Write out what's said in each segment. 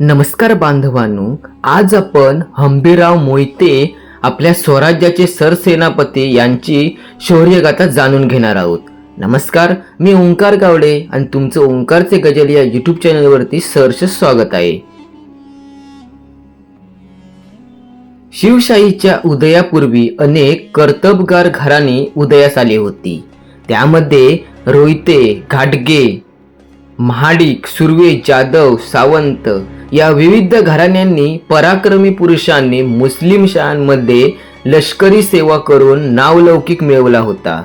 नमस्कार बांधवांनो आज आपण हंबीराव मोहिते आपल्या स्वराज्याचे सरसेनापती यांची शौर्यगाथा जाणून घेणार आहोत. नमस्कार मी ओंकार गावडे आणि तुमचं ओंकारचे गजल या युट्यूब चॅनलवरती सरस स्वागत आहे. शिवशाहीच्या उदयापूर्वी अनेक कर्तबगार घराणी उदयास आली होती. त्यामध्ये रोहिते घाटगे महाडिक सुर्वे जाधव सावंत या विविध घराण्यांनी पराक्रमी पुरुषांनी मुस्लिम शाळांमध्ये लष्करी सेवा करून नावलौकिक मिळवला होता.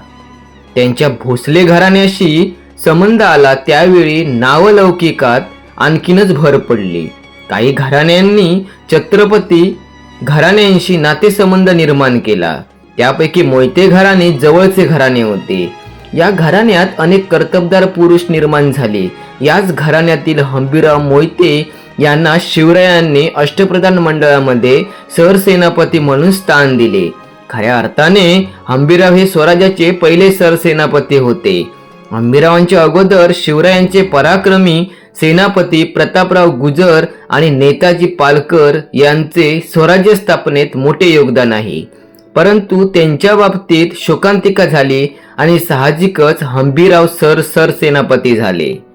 त्यांच्या भोसले घराण्याशी संबंध आला त्यावेळी नावलौकिकात आणखीनच भर पडली. काही घराण्यांनी छत्रपती घराण्यांशी नातेसंबंध निर्माण केला. त्यापैकी मोहिते घराणे जवळचे घराणे होते. या घराण्यात अनेक कर्तबदार पुरुष निर्माण झाले. याच घराण्यातील हंबीराव मोहिते यांना शिवरायांनी अष्टप्रधान मंडळामध्ये सरसेनापती म्हणून स्थान दिले. खऱ्या अर्थाने हंबीराव हे स्वराज्याचे पहिले सरसेनापती होते. हंबीरावांच्या अगोदर शिवरायांचे पराक्रमी सेनापती प्रतापराव गुजर आणि नेताजी पालकर यांचे स्वराज्य स्थापनेत मोठे योगदान आहे. परंतु त्यांच्या बाबतीत शोकांतिका झाली आणि साहजिकच हंबीराव सर सरसेनापती झाले.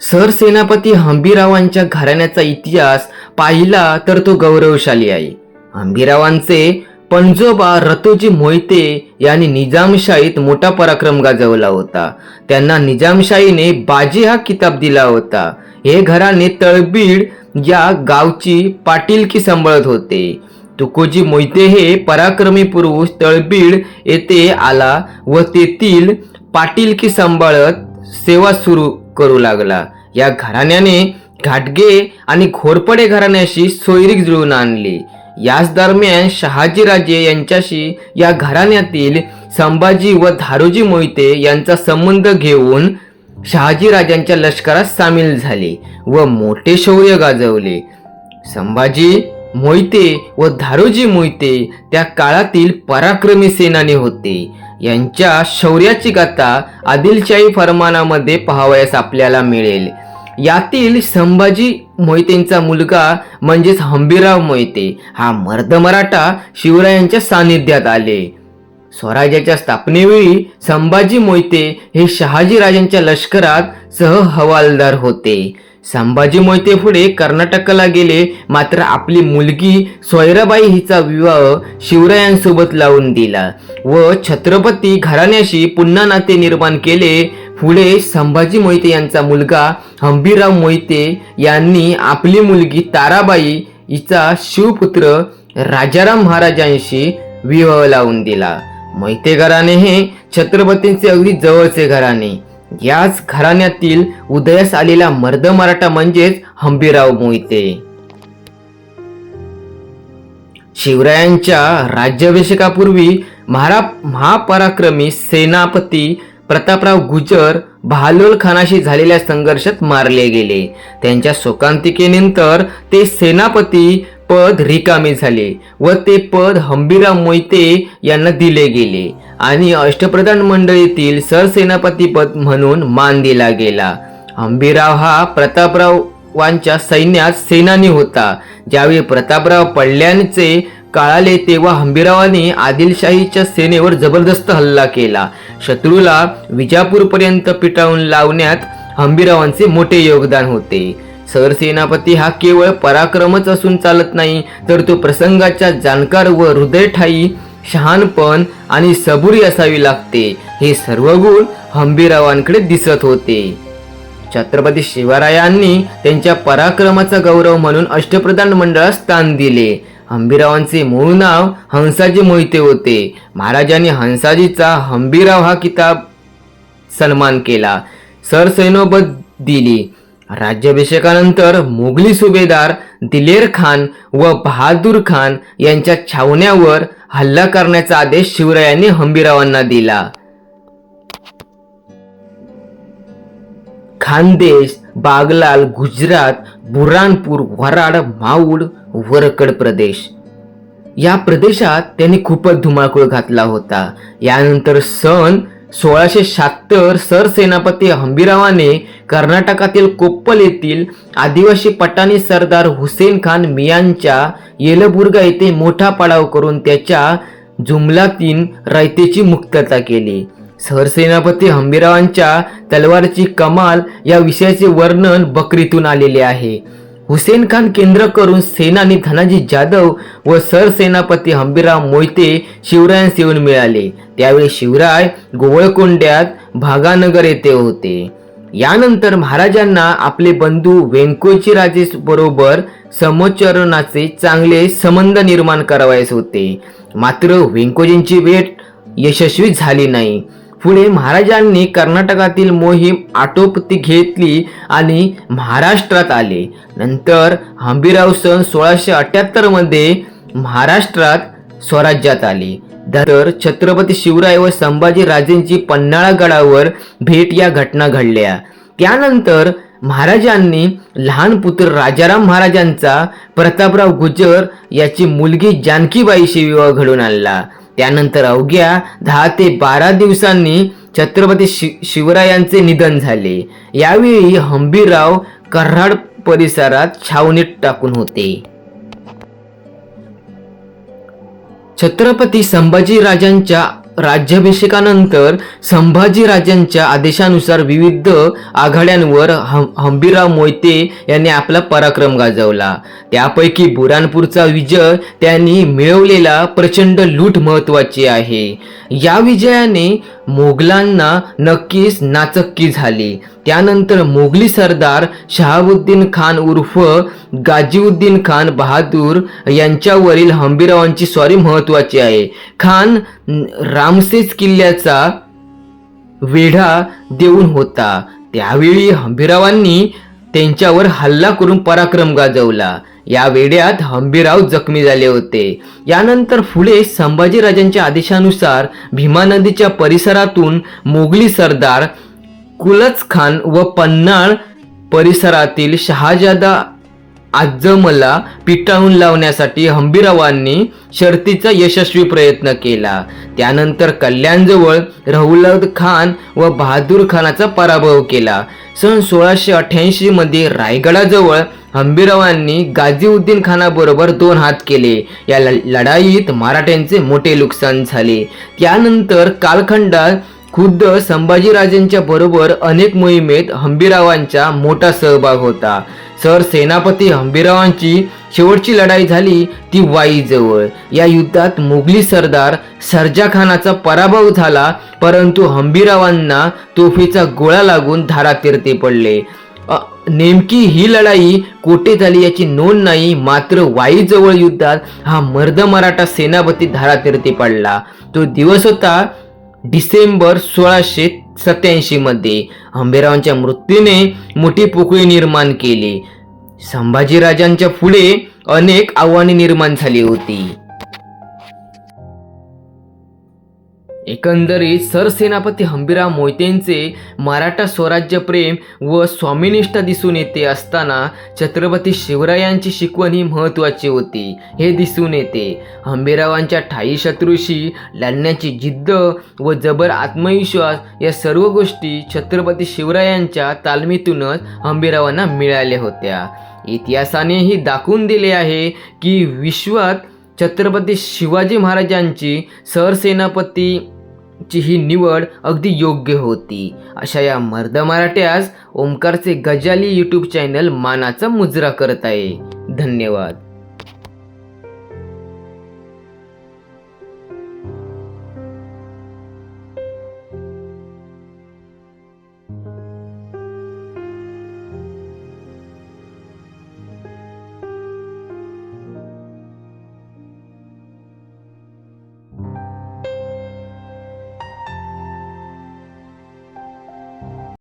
सरसेनापती हंबीरावांच्या घराण्याचा इतिहास पाहिला तर तो गौरवशाली आहे. हंबीरावांचे पणजोबा रतोजी मोहिते यांनी निजामशाहीत मोठा पराक्रम गाजवला होता. त्यांना निजामशाहीने बाजी हा किताब दिला होता. हे घराणे तळबीड या गावची पाटीलकी सांभाळत होते. तुकोजी मोहिते हे पराक्रमी पुरुष तळबीड येथे आला व तेथील पाटीलकी सांभाळत सेवा सुरू करू लागला. या घराण्याने घाटगे आणि घोरपडे घराण्याशी सोयरीक जुळून आणली. याच दरम्यान शहाजीराजे यांच्याशी या घराण्यातील संभाजी व धारोजी मोहिते यांचा संबंध घेऊन शहाजीराजांच्या लष्करात सामील झाले व मोठे शौर्य गाजवले. संभाजी मोहिते व धारोजी मोहिते त्या काळातील पराक्रमी सेनानी होते. यांच्या शौर्याची गाथा आदिलशाही फरमानामध्ये पाहावयास आपल्याला मिळेल. यातील संभाजी मोहितेंचा मुलगा म्हणजेच हंबीराव मोहिते हा मर्द मराठा शिवरायांच्या सानिध्यात आले. स्वराज्याच्या स्थापनेवेळी संभाजी मोहिते हे शहाजीराजांच्या लष्करात सह हवालदार होते. संभाजी मोहिते पुढे कर्नाटकाला गेले. मात्र आपली मुलगी सोयराबाई हिचा विवाह शिवरायांसोबत लावून दिला व छत्रपती घराण्याशी पुन्हा नाते निर्माण केले. पुढे संभाजी मोहिते यांचा मुलगा हंबीराव मोहिते यांनी आपली मुलगी ताराबाई हिचा शिवपुत्र राजाराम महाराजांशी विवाह लावून दिला. मोहिते घराणे हे छत्रपतींचे अगदी जवळचे घराणे. याच घराण्यातील उदयास आलेला मर्द मराठा म्हणजेच हंबीराव मोहिते. शिवरायांच्या राज्याभिषेकापूर्वी महारा महापराक्रमी सेनापती प्रतापराव गुजर बहालोल खानाशी झालेल्या संघर्षात मारले गेले. त्यांच्या शोकांतिकेनंतर ते सेनापती पद रिकामे झाले व ते पद हंबीराव मोहिते यांना दिले गेले. आणि अष्टप्रधान मंडळीतील सरसेनापती पद म्हणून मान दिला गेला. हंबीराव हा प्रतापरावांच्या सैन्यात सेनानी होता. ज्यावेळी प्रतापराव पडल्याचे कळाले तेव्हा हंबीरावाने आदिलशाहीच्या सेनेवर जबरदस्त हल्ला केला. शत्रूला विजापूरपर्यंत पिटाळून लावण्यात हंबीरावांचे मोठे योगदान होते. सरसेनापती हा केवळ पराक्रमच असून चालत नाही तर तो प्रसंगाच्या जाणकार व हृदयठाई शहाणपण आणि सबुरी असावी लागते. हे सर्व गुण हंबीरावांकडे दिसत होते. छत्रपती शिवरायांनी त्यांच्या पराक्रमाचा गौरव म्हणून अष्टप्रधान मंडळात स्थान दिले. हंबीरावांचे मूळ नाव हंसाजी मोहिते होते. महाराजांनी हंसाजीचा हंबीराव हा किताब सन्मान केला. सरसैनोबत दिली. राज्याभिषेकानंतर मोगली सुभेदार दिलेर खान व बहादूर खान यांच्या छावण्यावर हल्ला करण्याचा आदेश शिवरायांनी हंबीरावांना दिला. खानदेश बागलाल गुजरात बुरानपूर वराड माऊड वरकड प्रदेश. या प्रदेशात त्यांनी खूपच धुमाकूळ घातला होता. यानंतर सन सोळाशे शहात्तर सरसेनापती हंबीरावाने कर्नाटकातील कोप्पल येथील आदिवासी पटानी सरदार हुसेन खान मियांच्या येलबुर्गा येथे मोठा पाडाव करून त्याच्या जुमलातीन रयतेची मुक्तता केली. सरसेनापती हंबीरावांच्या तलवारची कमाल या विषयाचे वर्णन बकरीतून आलेले आहे. हुसेन खान केंद्र करून सेनानी धनाजी जाधव व सरसेनापती हंबीराव मोहिते शिवरायांस येऊन मिळाले. त्यावेळी शिवराय गोवळकोंड्यात भागानगर येथे होते. यानंतर महाराजांना आपले बंधू व्यंकोजी राजे बरोबर समोच्चरणाचे चांगले संबंध निर्माण करावयास होते. मात्र व्यंकोजींची भेट यशस्वी झाली नाही. पुढे महाराजांनी कर्नाटकातील मोहीम आटोपती घेतली आणि महाराष्ट्रात आले. नंतर हंबीराव सन सोळाशे अठ्याहत्तरमध्ये महाराष्ट्रात स्वराज्यात आले. तर छत्रपती शिवराय व संभाजी राजेंची पन्हाळा गडावर भेट या घटना घडल्या. त्यानंतर महाराजांनी लहान पुत्र राजाराम महाराजांचा प्रतापराव गुजर याची मुलगी जानकीबाईशी विवाह घडून आणला. त्यानंतर अवघ्या दहा ते बारा दिवसांनी छत्रपती शि शिवरायांचे निधन झाले. यावेळी हंबीरराव कर्हाड परिसरात छावणीत टाकून होते. छत्रपती संभाजीराजांच्या राज्याभिषेकानंतर संभाजीराजांच्या आदेशानुसार विविध आघाड्यांवर हं हंबीराव मोहिते यांनी आपला पराक्रम गाजवला. त्यापैकी बुरानपूरचा विजय त्यांनी मिळवलेला प्रचंड लूट महत्वाची आहे. या विजयाने मोगलांना नक्कीच नाचक्की झाली. त्यानंतर मोगली सरदार शहाबुद्दीन खान उर्फ गाजीउद्दीन खान बहादूर यांच्यावरील हंबीरावांची स्वारी महत्वाची आहे. खान रामसेस किल्ल्याचा वेढा देऊन होता. त्यावेळी हंबीरावांनी त्यांच्यावर हल्ला करून पराक्रम गाजवला. या वेड्यात हंबीराव जखमी झाले होते. यानंतर पुढे संभाजीराजांच्या आदेशानुसार भीमा नदीच्या परिसरातून मोगली सरदार कुलच खान व पन्हाळ परिसरातील शहाजादा आजमला पिटाळून लावण्यासाठी हंबीरावांनी शर्तीचा यशस्वी प्रयत्न केला. त्यानंतर कल्याणजवळ रहुलद खान व बहादूर खानाचा पराभव केला. सन सोळाशे अठ्याऐंशी मध्ये रायगडाजवळ हंबीरावांनी गाझीउद्दीन खानाबरोबर दोन हात केले. या लढाईत मराठ्यांचे मोठे नुकसान झाले. त्यानंतर कालखंडात खुद्द संभाजीराजेंच्या बरोबर अनेक मोहिमेत हंबीरावांचा मोठा सहभाग होता. सर सेनापती हंबीरावांची शेवटची लढाई झाली ती वाईजवळ. या युद्धात मुघली सरदार सरजा खानाचा पराभव झाला परंतु हंबीरावांना तोफेचा गोळा लागून धारातीर्थी पडले. नेमकी ही लढाई कोठे झाली याची नोंद नाही मात्र वाईजवळ युद्धात हा मर्द मराठा सेनापती धारातीर्थी पडला. तो दिवस होता डिसेंबर सोळाशे सत्याऐंशीमध्ये आंबेरावांच्या हंबीरावांच्या मृत्यूने मोठी पोकळी निर्माण केली. संभाजीराजांच्या पुढे अनेक आव्हाने निर्माण झाली होती. एकंदरीत सरसेनापती हंबीराव मोहितेंचे मराठा स्वराज्य प्रेम व स्वामिनिष्ठा दिसून येते असताना छत्रपती शिवरायांची शिकवण ही महत्त्वाची होती. हे दिसून येते. हंबीरावांच्या ठाई शत्रूशी लढण्याची जिद्द व जबर आत्मविश्वास या सर्व गोष्टी छत्रपती शिवरायांच्या तालमीतूनच हंबीरावांना मिळाल्या होत्या. इतिहासानेही दाखवून दिले आहे की विश्वात छत्रपती शिवाजी महाराजांची सरसेनापती ची ही निवड अगदी योग्य होती. अशा या मर्द मराठ्यास ओंकारचे गजाली यूट्यूब चॅनल मानाचा मुजरा करत आहे. धन्यवाद.